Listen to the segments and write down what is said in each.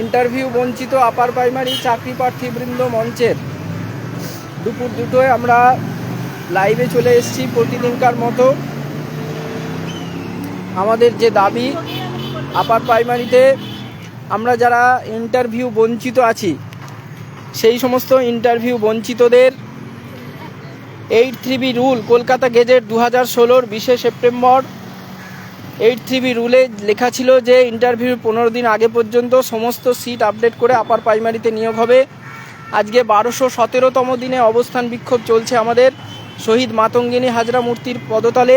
Interview বঞ্চিত upper primary চাকরি প্রার্থীবৃন্দ মঞ্চের। দুপুর দুটোয় আমরা লাইভে চলে এসেছি প্রতিদিনকার মতো। আমাদের যে দাবি, আপার প্রাইমারিতে আমরা যারা ইন্টারভিউ বঞ্চিত আছি, সেই সমস্ত interview বঞ্চিতদের eight three B rule, Kolkata gazette দু হাজার ষোলোর বিশে সেপ্টেম্বর। এইট থ্রিবি রুলে লেখা ছিল যে, ইন্টারভিউ পনেরো দিন আগে পর্যন্ত সমস্ত সিট আপডেট করে আপার প্রাইমারিতে নিয়োগ হবে। আজকে বারোশো সতেরোতম দিনে অবস্থান বিক্ষোভ চলছে আমাদের। শহীদ মাতঙ্গিনী হাজরা মূর্তির পদতলে।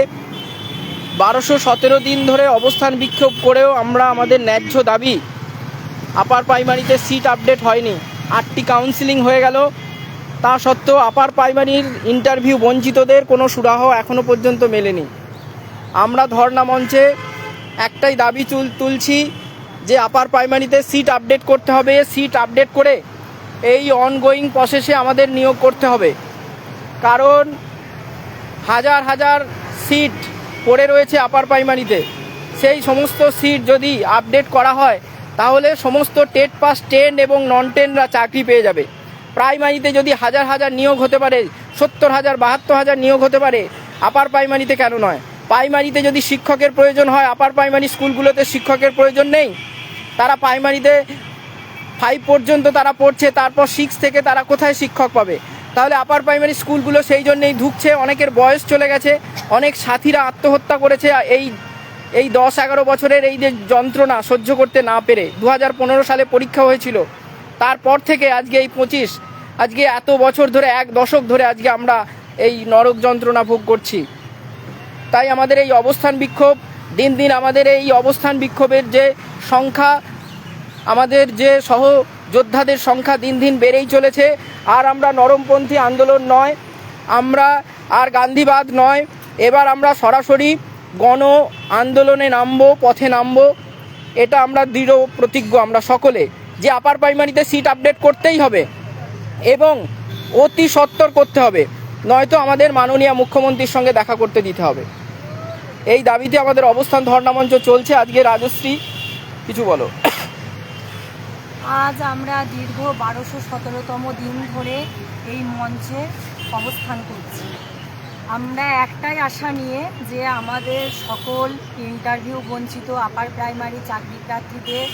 বারোশো সতেরো দিন ধরে অবস্থান বিক্ষোভ করেও আমরা আমাদের ন্যায্য দাবি, আপার প্রাইমারিতে সিট আপডেট হয়নি। আটটি কাউন্সিলিং হয়ে গেল। তা সত্ত্বেও আপার প্রাইমারির ইন্টারভিউ বঞ্চিতদের কোনো সুরাহ এখনও পর্যন্ত মেলেনি। আমরা ধর্ণা মঞ্চে একটাই দাবি তুল তুলছি যে আপার প্রাইমারিতে সিট আপডেট করতে হবে। সিট আপডেট করে এই অনগোয়িং প্রসেসে আমাদের নিয়োগ করতে হবে। কারণ হাজার হাজার সিট পড়ে রয়েছে আপার প্রাইমারিতে। সেই সমস্ত সিট যদি আপডেট করা হয়, তাহলে সমস্ত টেট পাস টেন এবং নন টেনরা চাকরি পেয়ে যাবে। প্রাইমারিতে যদি হাজার হাজার নিয়োগ হতে পারে, সত্তর হাজার, বাহাত্তর হাজার নিয়োগ হতে পারে, আপার প্রাইমারিতে কেন নয়? প্রাইমারিতে যদি শিক্ষকের প্রয়োজন হয়, আপার প্রাইমারি স্কুলগুলোতে শিক্ষকের প্রয়োজন নেই। তারা প্রাইমারিতে ফাইভ পর্যন্ত তারা পড়ছে, তারপর সিক্স থেকে তারা কোথায় শিক্ষক পাবে? তাহলে আপার প্রাইমারি স্কুলগুলো সেই জন্যেই ঢুকছে অনেকের বয়স চলে গেছে, অনেক সাথীরা আত্মহত্যা করেছে এই এই দশ এগারো বছরের এই যে যন্ত্রণা সহ্য করতে না পেরে দু হাজার পনেরো সালে পরীক্ষা হয়েছিল। তারপর থেকে আজকে এই পঁচিশ আজকে এত বছর ধরে, এক দশক ধরে আজকে আমরা এই নরক যন্ত্রণা ভোগ করছি। তাই আমাদের এই অবস্থান বিক্ষোভ, দিন দিন আমাদের এই অবস্থান বিক্ষোভের যে সংখ্যা, আমাদের যে সহ যোদ্ধাদের সংখ্যা দিন দিন বেড়েই চলেছে। আর আমরা নরমপন্থী আন্দোলন নয়, আমরা আর গান্ধীবাদ নয়, এবার আমরা সরাসরি গণ আন্দোলনে নামবো, পথে নামবো। এটা আমরা দৃঢ় প্রতিজ্ঞ আমরা সকলে। যে আপার প্রাইমারিতে সিট আপডেট করতেই হবে। এবং অতি সত্বর করতে হবে। নয়তো আমাদের মাননীয় মুখ্যমন্ত্রীর সঙ্গে দেখা করতে দিতে হবে। এই দাবিতে আমাদের অবস্থান ধর্ণামঞ্চ চলছে। আজকে রাজশ্রী, কিছু বলো। আজ আমরা দীর্ঘ বারোশো সতেরোতম দিন ধরে এই মঞ্চে অবস্থান করছি। আমরা একটাই আশা নিয়ে যে আমাদের সকল ইন্টারভিউ বঞ্চিত আপার প্রাইমারি চাকরি প্রার্থীদের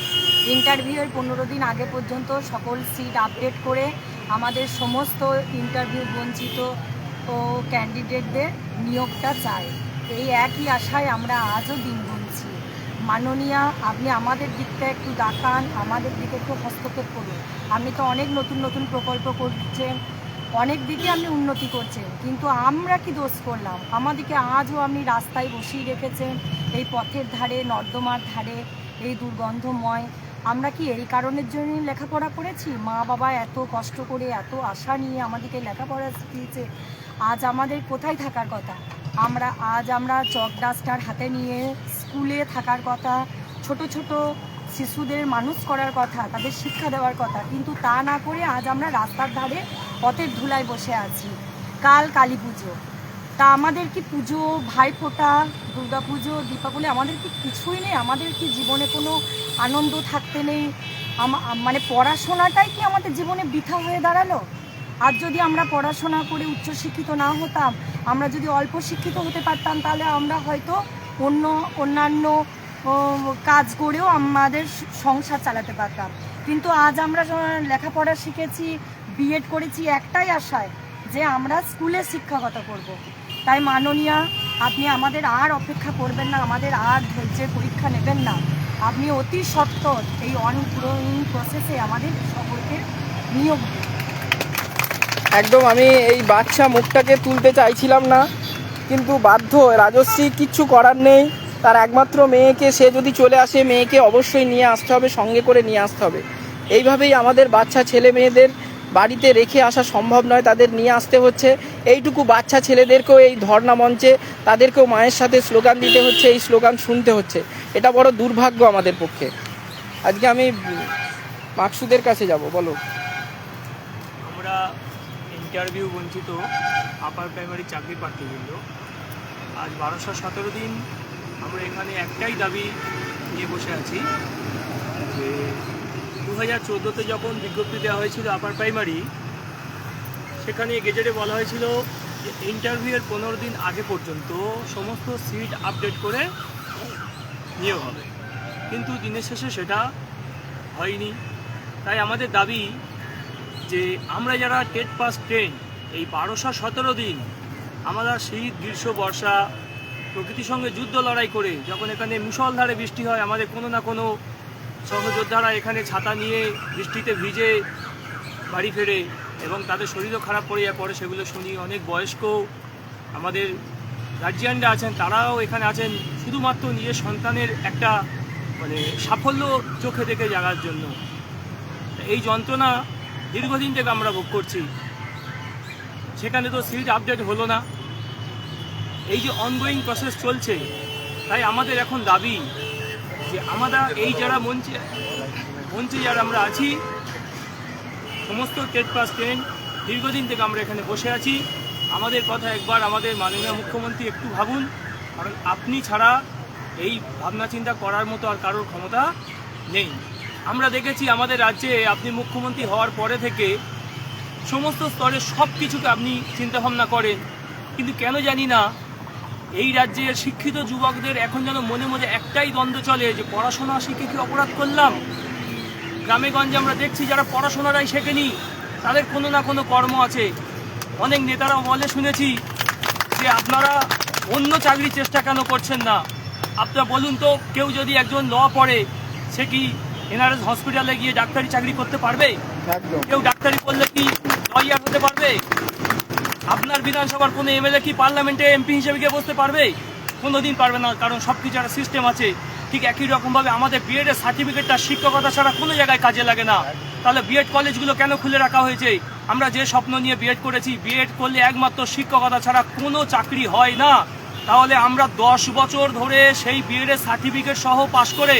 ইন্টারভিউয়ের পনেরো দিন আগে পর্যন্ত সকল সিট আপডেট করে আমাদের সমস্ত ইন্টারভিউ বঞ্চিত ও ক্যান্ডিডেটদের নিয়োগটা চাই এই একই আশায় আমরা আজও দিন গুনছি। মাননীয়া, আপনি আমাদের দিকটা একটু দেখান, আমাদের দিকে একটু হস্তক্ষেপ করুন। আপনি তো অনেক নতুন নতুন প্রকল্প করছেন, অনেক দিকে আপনি উন্নতি করছেন, কিন্তু আমরা কি দোষ করলাম? আমাদেরকে আজও আপনি রাস্তায় বসিয়ে রেখেছেন, এই পথের ধারে, নর্দমার ধারে, এই দুর্গন্ধময় আমরা কি এই কারণের জন্য লেখাপড়া করেছি? মা বাবা এত কষ্ট করে, এত আশা নিয়ে আমাদেরকে লেখাপড়া শিখিয়েছে। আজ আমাদের কোথায় থাকার কথা? আমরা, আজ আমরা চক ডাস্টার হাতে নিয়ে স্কুলে থাকার কথা, ছোট ছোট শিশুদের মানুষ করার কথা, তাদের শিক্ষা দেওয়ার কথা। কিন্তু তা না করে আজ আমরা রাস্তার ধারে পথের ধুলায় বসে আছি। কাল কালী পুজো। তা আমাদের কি পুজো, ভাইফোঁটা দুর্গা পুজো দীপাবলি আমাদের কি কিছুই নেই? আমাদের কি জীবনে কোনো আনন্দ থাকতে নেই? মানে পড়াশোনাটাই কি আমাদের জীবনে বৃথা হয়ে দাঁড়াল? আর যদি আমরা পড়াশোনা করে উচ্চশিক্ষিত না হতাম, আমরা যদি অল্প শিক্ষিত হতে পারতাম, তাহলে আমরা হয়তো অন্য, অন্যান্য কাজ করেও আমাদের সংসার চালাতে পারতাম। কিন্তু আজ আমরা লেখাপড়া শিখেছি, বিএড করেছি, একটাই আশায় যে আমরা স্কুলে শিক্ষকতা করব। তাই মাননীয়া, আপনি আমাদের আর অপেক্ষা করবেন না, আমাদের আর ধৈর্যের পরীক্ষা নেবেন না। আপনি অতি সত্বর এই অনগ্রহণ প্রসেসে আমাদের সকলকে নিয়োগ একদম আমি এই বাচ্চা মুখটাকে তুলতে চাইছিলাম না, কিন্তু বাধ্য, রাজশ্রী কিচ্ছু করার নেই। তার একমাত্র মেয়েকে, সে যদি চলে আসে, মেয়েকে অবশ্যই নিয়ে আসতে হবে, সঙ্গে করে নিয়ে আসতে হবে। এইভাবেই আমাদের বাচ্চা ছেলে মেয়েদের বাড়িতে রেখে আসা সম্ভব নয়, তাদের নিয়ে আসতে হচ্ছে। এইটুকু বাচ্চা ছেলেদেরকেও এই ধর্ণা মঞ্চে, তাদেরকেও মায়ের সাথে স্লোগান দিতে হচ্ছে, এই স্লোগান শুনতে হচ্ছে। এটা বড় দুর্ভাগ্য আমাদের পক্ষে। আজকে আমি মাকসুদের কাছে যাব, বলো। আমরা ইন্টারভিউ বঞ্চিত আপার প্রাইমারি চাকরি প্রার্থীবৃন্দ। আজ বারোশো সতেরো দিন, আমরা এখানে একটাই দাবি নিয়ে বসে আছি যে হাজার চোদ্দোতে যখন বিজ্ঞপ্তি দেওয়া হয়েছিল আপার প্রাইমারি সেখানে গেজেটে বলা হয়েছিল যে ইন্টারভিউয়ের পনেরো দিন আগে পর্যন্ত সমস্ত সিট আপডেট করে নিয়োগ হবে। কিন্তু দিনের শেষে সেটা হয়নি। তাই আমাদের দাবি যে আমরা যারা টেট পাস ট্রেন, এই বারোশো সতেরো দিন আমরা শীত, গ্রীষ্ম, বর্ষা প্রকৃতির সঙ্গে যুদ্ধ লড়াই করে যখন এখানে মুষলধারে বৃষ্টি হয়, আমাদের কোনো না কোনো সহযোদ্ধারা এখানে ছাতা নিয়ে বৃষ্টিতে ভিজে বাড়ি ফেরে এবং তাদের শরীরও খারাপ পড়ে যায় পরে সেগুলো শুনি। অনেক বয়স্ক আমাদের গার্জিয়ানরা আছেন, তারাও এখানে আছেন। শুধুমাত্র নিজের সন্তানের একটা মানে সাফল্য চোখে দেখে জাগার জন্য। এই যন্ত্রণা দীর্ঘদিন থেকে আমরা ভোগ করছি। সেখানে তো সিট আপডেট হলো না। এই যে অনগোয়িং প্রসেস চলছে, তাই আমাদের এখন দাবি যে আমরা এই যারা মঞ্চে মঞ্চে যারা আমরা আছি, সমস্ত টেট পাস টেন দীর্ঘদিন থেকে আমরা এখানে বসে আছি। আমাদের কথা একবার আমাদের মাননীয় মুখ্যমন্ত্রী একটু ভাবুন, কারণ আপনি ছাড়া এই ভাবনা চিন্তা করার মতো আর কারোর ক্ষমতা নেই। আমরা দেখেছি আমাদের রাজ্যে আপনি মুখ্যমন্ত্রী হওয়ার পরে থেকে সমস্ত স্তরে সব কিছুকে আপনি চিন্তাভাবনা করেন। কিন্তু কেন জানি না এই রাজ্যের শিক্ষিত যুবকদের এখন যেন মনে মনে একটাই দ্বন্দ্ব চলে যে পড়াশোনা শিখে কি অপরাধ করলাম? গ্রামে গঞ্জে আমরা দেখছি যারা পড়াশোনাটাই শেখেনি তাদের কোনো না কোনো কর্ম আছে। অনেক নেতারা বলে শুনেছি যে আপনারা অন্য চাকরির চেষ্টা কেন করছেন না? আপনারা বলুন তো কেউ যদি একজন ল পড়ে সে কি এনআরএস হসপিটালে গিয়ে ডাক্তারি চাকরি করতে পারবে? কেউ ডাক্তারি করলে কি লয়ার হতে পারবে? আপনার বিধানসভার কোনো এমএলএ কি পার্লামেন্টে এমপি হিসেবে গিয়ে বসতে পারবে? কোনো দিন পারবে না, কারণ সব কিছু একটা সিস্টেম আছে। ঠিক একই রকমভাবে আমাদের বিএড এর সার্টিফিকেটটা শিক্ষকতা ছাড়া কোনো জায়গায় কাজে লাগে না। তাহলে বিএড কলেজগুলো কেন খুলে রাখা হয়েছে? আমরা যে স্বপ্ন নিয়ে বিএড করেছি বিএড করলে একমাত্র শিক্ষকতা ছাড়া কোনো চাকরি হয় না। তাহলে আমরা দশ বছর ধরে সেই বিএড এর সার্টিফিকেট সহ পাশ করে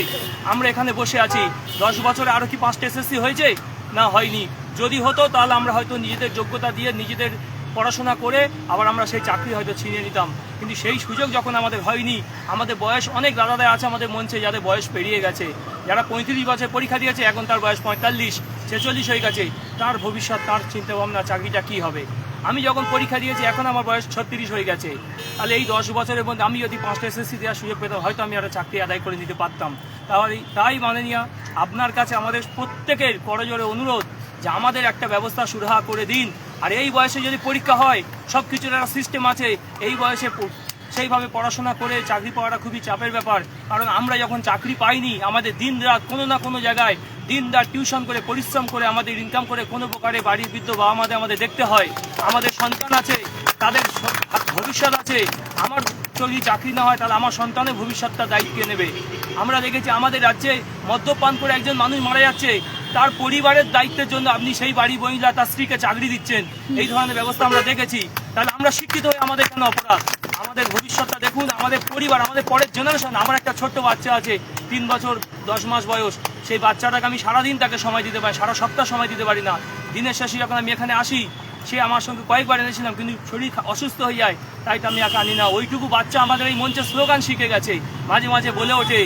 আমরা এখানে বসে আছি। দশ বছরে আরও কি পাঁচটা এসএসসি হয়েছে? না, হয়নি। যদি হতো, তাহলে আমরা হয়তো নিজেদের যোগ্যতা দিয়ে নিজেদের পড়াশোনা করে আবার আমরা সেই চাকরি হয়তো ছিনিয়ে নিতাম। কিন্তু সেই সুযোগ যখন আমাদের হয়নি, আমাদের বয়স অনেক দাদাদের আছে আমাদের মঞ্চে যাদের বয়স পেরিয়ে গেছে। যারা পঁয়ত্রিশ বছর পরীক্ষা দিয়েছে, এখন তার বয়স পঁয়তাল্লিশ, ছেচল্লিশ হয়ে গেছে। তার ভবিষ্যৎ, তার চিন্তাভাবনা, চাকরিটা কী হবে? আমি যখন পরীক্ষা দিয়েছি, এখন আমার বয়স ছত্রিশ হয়ে গেছে। তাহলে এই দশ বছরের মধ্যে আমি যদি পাঁচটা এসএসসি দেওয়ার সুযোগ পেতাম, হয়তো আমি একটা চাকরি আদায় করে নিতে পারতাম। তাহলে তাই মাননীয়, আপনার কাছে আমাদের প্রত্যেকের করজোরে অনুরোধ যে আমাদের একটা ব্যবস্থা সুরাহা করে দিন। আর এই বয়সে যদি পরীক্ষা হয় সব কিছুর একটা সিস্টেম আছে। এই বয়সে সেইভাবে পড়াশোনা করে চাকরি পাওয়াটা খুবই চাপের ব্যাপার। কারণ আমরা যখন চাকরি পাইনি, আমাদের দিন রাত কোনো না কোনো জায়গায় দিন রাত টিউশন করে, পরিশ্রম করে, আমাদের ইনকাম করে কোনো প্রকারে বাড়ির বৃদ্ধ বাবা মাদের আমাদের দেখতে হয়। আমাদের সন্তান আছে, তাদের ভবিষ্যৎ আছে। আমার যদি চাকরি না হয়, তাহলে আমার সন্তানের ভবিষ্যৎটা দায়িত্ব নেবে। আমরা দেখেছি আমাদের রাজ্যে মদ্যপান করে একজন মানুষ মারা যাচ্ছে। তার পরিবারের দায়িত্বের জন্য আপনি সেই বাড়ি মহিলা তার স্ত্রীকে চাকরি দিচ্ছেন, এই ধরনের ব্যবস্থা আমরা দেখেছি। তাহলে আমরা শিক্ষিত হয়ে আমাদের কেন অপরাধ, আমাদের ভবিষ্যৎটা দেখুন, আমাদের পরিবার, আমাদের পরের জেনারেশন আমার একটা ছোট্ট বাচ্চা আছে, তিন বছর, দশ মাস বয়স, সেই বাচ্চাটাকে আমি সারাদিন তাকে সময় দিতে পারি, সারা সপ্তাহ সময় দিতে পারি না। দিনের শেষে যখন আমি এখানে আসি, সে আমার সঙ্গে কয়েকবার এনেছিলাম, কিন্তু শরীর অসুস্থ হয়ে যায়, তাই তো আমি একা আনি না। ওইটুকু বাচ্চা আমাদের এই মঞ্চে স্লোগান শিখে গেছে, মাঝে মাঝে বলে ওঠে,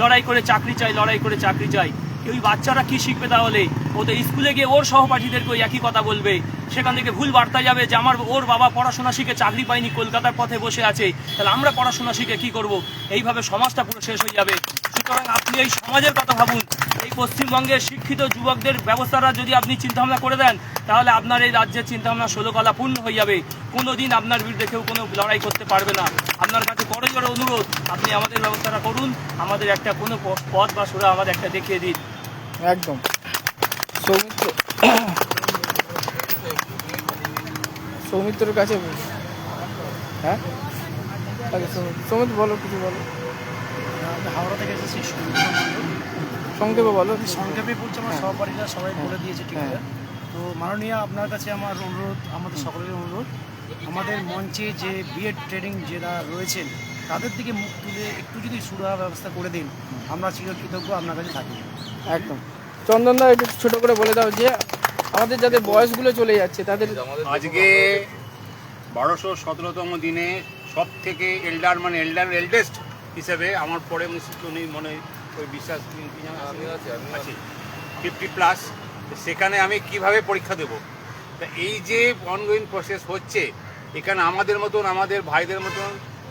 লড়াই করে চাকরি চাই, লড়াই করে চাকরি চাই। ওই বাচ্চারা কি শিখবে তাহলে? ও তো স্কুলে গিয়ে ওর সহপাঠীদেরকে ওই একই কথা বলবে। সেখান থেকে ভুল বার্তা যাবে যে আমার ওর বাবা পড়াশোনা শিখে চাকরি পায়নি, কলকাতার পথে বসে আছে। তাহলে আমরা পড়াশোনা শিখে কি করব? এইভাবে সমাজটা পুরো শেষ হয়ে যাবে। সুতরাং আপনি এই সমাজের কথা ভাবুন। এই পশ্চিমবঙ্গের শিক্ষিত যুবকদের ব্যবস্থাটা যদি আপনি চিন্তাভাবনা করে দেন, তাহলে আপনার এই রাজ্যের চিন্তাভাবনা ষোলকলা পূর্ণ হয়ে যাবে। কোনো দিন আপনার বিরুদ্ধে কেউ কোনো লড়াই করতে পারবে না। আপনার কাছে বড় জোর অনুরোধ, আপনি আমাদের ব্যবস্থাটা করুন, আমাদের একটা কোনো পথ বা সুরা আমাদের একটা দেখিয়ে দিন। একদম। সৌমিত্র, সৌমিত্রের কাছে হ্যাঁ? সৌমিত্র সৌমিত্র বলো, কিছু বলো। হাওড়া থেকে এসেছি সংক্ষেপে বলো। সংক্ষেপে বলছি আমার সহপাঠীরা সবাই বলে দিয়েছে ঠিক আছে। হ্যাঁ। তো মাননীয় আপনার কাছে আমার অনুরোধ আমাদের সকলের অনুরোধ আমাদের মঞ্চে যে বিএড ট্রেনিং যারা রয়েছেন তাদের দিকে মুখ তুলে একটু যদি সুরাহা ব্যবস্থা করে দিন আমরা চিরকৃতজ্ঞ আপনার কাছে থাকি। একদম। চন্দনদা একটু ছোট করে বলে দাও যে আমাদের যাদের বয়সগুলো চলে যাচ্ছে তাদের আজকে বারোশো সতেরোতম দিনে সব থেকে এল্ডার মানে এল্ডার এল্ডেস্ট হিসেবে আমার পরে উনি মনে ওই বিশ্বাস আছে? ফিফটি প্লাস সেখানে আমি কীভাবে পরীক্ষা দেব? তা এই যে অনগোয়িং প্রসেস হচ্ছে এখানে আমাদের মতন আমাদের ভাইদের মতন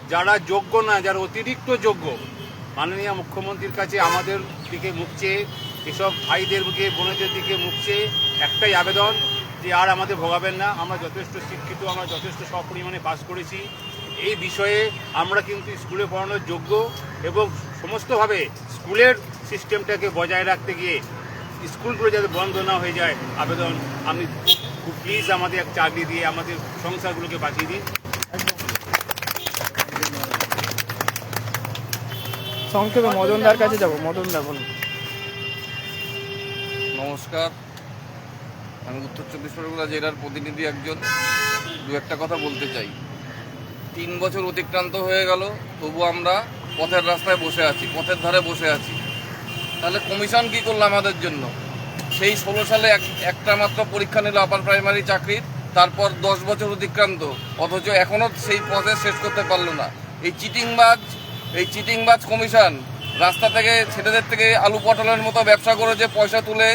যারা যোগ্য না যারা অতিরিক্ত যোগ্য মাননীয় মুখ্যমন্ত্রীর কাছে আমাদের দিকে মুখ চেয়ে এসব ভাইদের দিকে বোনদের দিকে মুখ চেয়ে একটাই আবেদন যে আর আমাদের ভোগাবেন না। আমরা যথেষ্ট শিক্ষিত আমরা যথেষ্ট সপরিমাণে পাস করেছি। এই বিষয়ে আমরা কিন্তু স্কুলে পড়ানোর যোগ্য এবং সমস্তভাবে স্কুলের সিস্টেমটাকে বজায় রাখতে গিয়ে স্কুলগুলো যাতে বন্ধ না হয়ে যায় আবেদন আমি খুব প্লিজ আমাদের এক চাকরি দিয়ে আমাদের সংসারগুলোকে বাঁচিয়ে দিন। সংক্ষেপে মদনদার কাছে যাব। মদনদা বলুন। নমস্কার। আমি উত্তর চব্বিশ পরগনা জেলার প্রতিনিধি একজন। দু একটা কথা বলতে চাই। তিন বছর অতিক্রান্ত হয়ে গেল তবু আমরা পথের রাস্তায় বসে আছি পথের ধারে বসে আছি। তাহলে কমিশন কি করল আমাদের জন্য? সেই ষোলো সালে এক একটা মাত্র পরীক্ষা নিল আপার প্রাইমারি চাকরির তারপর দশ বছর অতিক্রান্ত অথচ এখনও সেই পথে শেষ করতে পারল না। এই চিটিংবাজ এই চিটিংবাজ কমিশন রাস্তা থেকে ছেলেদের থেকে আলু পটলের মতো ব্যবসা করেছে পয়সা তুলে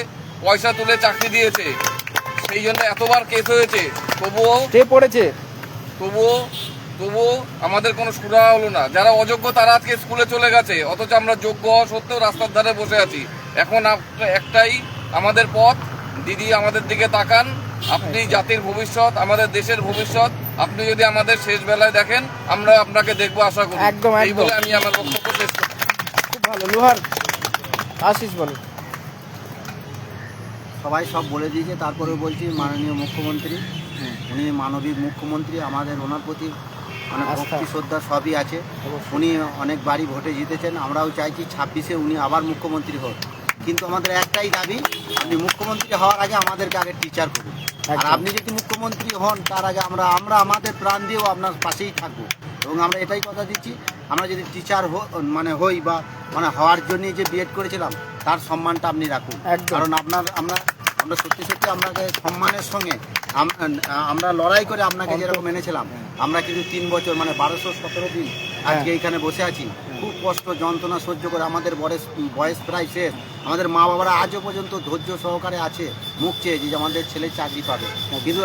পয়সা তুলে চাকরি দিয়েছে সেই জন্য এতবার কেস হয়েছে তবুও পড়েছে? তবুও তবুও আমাদের কোনো সুরাহা হলো না। যারা অযোগ্য তারা আজকে স্কুলে চলে গেছে। অথচ আমরা যোগ্য হওয়া সত্ত্বেও রাস্তার ধারে বসে আছি। এখন একটাই আমাদের পথ। দিদি আমাদের দিকে তাকান। আপনি জাতির ভবিষ্যৎ আমাদের দেশের ভবিষ্যৎ। আপনি যদি আমাদের শেষ বেলায় দেখেন আমরা আপনাকে দেখব আশা করি। একদম, এই বলে আমি আমার বক্তব্য শেষ করছি খুব ভালো। লোহার আশিস বলুন সবাই সব বলে দিয়েছে। তারপরে বলছি মাননীয় মুখ্যমন্ত্রী উনি মানবিক মুখ্যমন্ত্রী আমাদের ওনার প্রতি মানে আস্থা। ভক্তি শ্রদ্ধা সবই আছে। উনি অনেকবারই ভোটে জিতেছেন। আমরাও চাইছি ছাব্বিশে উনি আবার মুখ্যমন্ত্রী হোক। কিন্তু আমাদের একটাই দাবি আপনি মুখ্যমন্ত্রী হওয়ার আগে আমাদেরকে আগে টিচার করুন। আর আপনি যদি মুখ্যমন্ত্রী হন তার আগে আমরা আমরা আমাদের প্রাণ দিয়েও আপনার পাশেই থাকব। এবং আমরা এটাই কথা দিচ্ছি আমরা যদি টিচার মানে হই বা মানে হওয়ার জন্য যে বিএড করেছিলাম তার সম্মানটা আপনি রাখুন। কারণ আপনার আমরা আমরা সত্যি সত্যি আপনাকে সম্মানের সঙ্গে আমরা লড়াই করে আপনাকে যেরকম মেনেছিলাম আমরা কিন্তু তিন বছর মানে বারোশো সতেরো দিন আজকে এইখানে বসে আছি। খুব কষ্ট যন্ত্রণা সহ্য করে আমাদের বয়স বয়স প্রায় শেষ। আমাদের মা বাবারা আজও পর্যন্ত ধৈর্য সহকারে আছে মুখ চেয়ে যে আমাদের ছেলে চাকরি পাবে। কিন্তু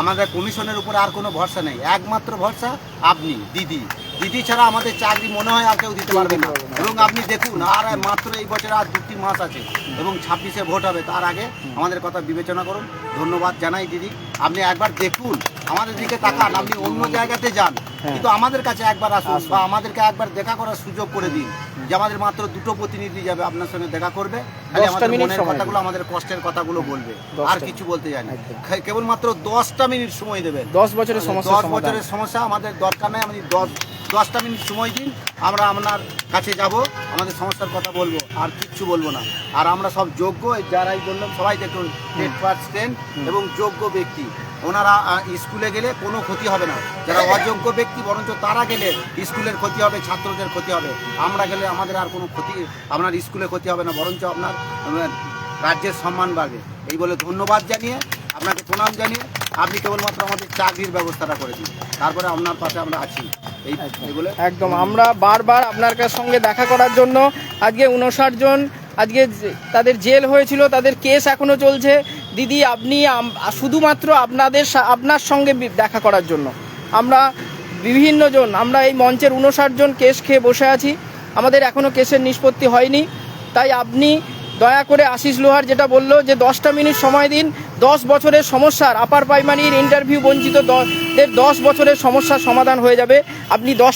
আমাদের কমিশনের উপরে আর কোনো ভরসা নেই। একমাত্র ভরসা আপনি দিদি। দিদি ছাড়া আমাদের চাকরি মনে হয় আর কেউ দিতে পারবে না। এবং আপনি দেখুন আর মাত্র এই বছর আর দুটি মাস আছে এবং ছাব্বিশে ভোট হবে তার আগে আমাদের কথা বিবেচনা করুন। ধন্যবাদ জানাই দিদি। আপনি একবার দেখুন আমাদের দিকে তাকান আপনি অন্য জায়গাতে যান কিন্তু আমাদের কাছে একবার আসুন বা আমাদেরকে একবার দেখা করার সুযোগ করে দিন যে আমাদের মাত্র দুটো প্রতিনিধি যাবে আপনার সঙ্গে দেখা করবে। আমাদের মনের কথাগুলো আমাদের কষ্টের কথাগুলো বলবে। আর কিছু বলতে জানি কেবলমাত্র দশটা মিনিট সময় দেবেন। দশ বছরের সমস্যা দশ বছরের সমস্যা আমাদের দরকার নাই আমি দশ দশটা মিনিট সময় দিন আমরা আপনার কাছে যাব আমাদের সমস্যার কথা বলব আর কিচ্ছু বলব না। আর আমরা সব যোগ্য যারাই বললাম সবাই দেখুন টেট ফার্স্ট টেন্ট এবং যোগ্য ব্যক্তি। ওনারা স্কুলে গেলে কোনো ক্ষতি হবে না। যারা অযোগ্য ব্যক্তি বরঞ্চ তারা গেলে স্কুলের ক্ষতি হবে ছাত্রদের ক্ষতি হবে। আমরা গেলে আমাদের আর কোনো ক্ষতি আপনার স্কুলে ক্ষতি হবে না বরঞ্চ আপনার রাজ্যের সম্মান বাড়বে। এই বলে ধন্যবাদ জানিয়ে আপনাকে প্রণাম জানিয়ে আপনি কেবলমাত্র আমাদের চাকরির ব্যবস্থাটা করে দিন। তারপরে আপনার পাশে আমরা আছি। একদম, আমরা বারবার আপনার কাছ সঙ্গে দেখা করার জন্য আজকে উনষাট জন, আজকে তাদের জেল হয়েছিল, তাদের কেস এখনও চলছে। দিদি, আপনি শুধুমাত্র আপনাদের আপনার সঙ্গে দেখা করার জন্য। আমরা বিভিন্ন জন, আমরা এই মঞ্চের উনষাট জন কেস খেয়ে বসে আছি। আমাদের এখনও কেসের নিষ্পত্তি হয়নি। তাই আপনি দয়া করে আশিস লোহার যেটা বলল যে দশটা মিনিট সময় দিন, দশ বছরের সমস্যার আপার প্রাইমারির ইন্টারভিউ বঞ্চিত দশ বছরের সমস্যার সমাধান হয়ে যাবে। আপনি দশ